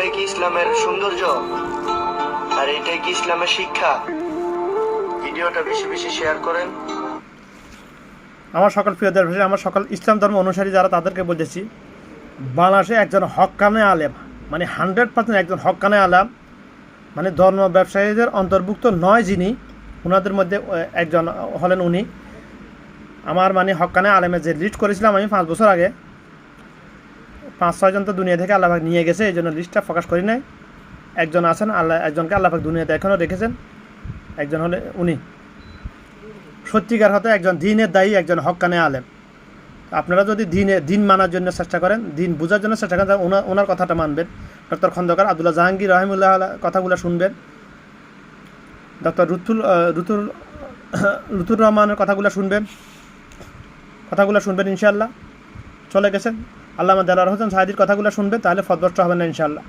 এটাই কি ইসলামের সৌন্দর্য? আর এটাই কি ইসলামের শিক্ষা? ভিডিওটা বেশি বেশি শেয়ার করেন। আমার সকল প্রিয় দেশবাসী, আমার সকল ইসলাম ধর্ম অনুসারী যারা তাদেরকে বলতেছি, বাংলাদেশে একজন হক্কানে আলেম মানে হান্ড্রেড পার্সেন্ট একজন হক্কানে আলেম মানে ধর্ম ব্যবসায়ীদের অন্তর্ভুক্ত নয় যিনি ওনাদের মধ্যে একজন হলেন উনি। আমার মানে হক্কানে আলেমে যে লিস্ট করেছিলাম আমি পাঁচ বছর আগে পাঁচ ছয়জন তো দুনিয়া থেকে আল্লাহাক নিয়ে গেছে এই জন্য লিস্টটা প্রকাশ করি নাই। একজন আছেন, আল্লাহ, একজনকে আল্লাহাক দুনিয়াতে এখনও রেখেছেন একজন হলে উনি। সত্যিকার হতে একজন দিনের দায়ী, একজন হক্কানে আলেম। আপনারা যদি দিনে, দিন মানার জন্য চেষ্টা করেন, দিন বোঝার জন্য চেষ্টা করেন ওনার ওনার কথাটা মানবেন। ডক্টর খন্দকার আবদুল্লাহ জাহাঙ্গীর রহিমুল্লাহ কথাগুলো শুনবেন। ডক্টর রুতুল রুতুল, রুতুর রহমানের কথাগুলো শুনবেন। কথাগুলো শুনবেন ইনশাল্লাহ চলে গেছেন। আল্লাহ দেলার হোসেন সাহাদির কথাগুলো শুনবে তাহলে ফদবষ্ট হবে না ইনশাল্লাহ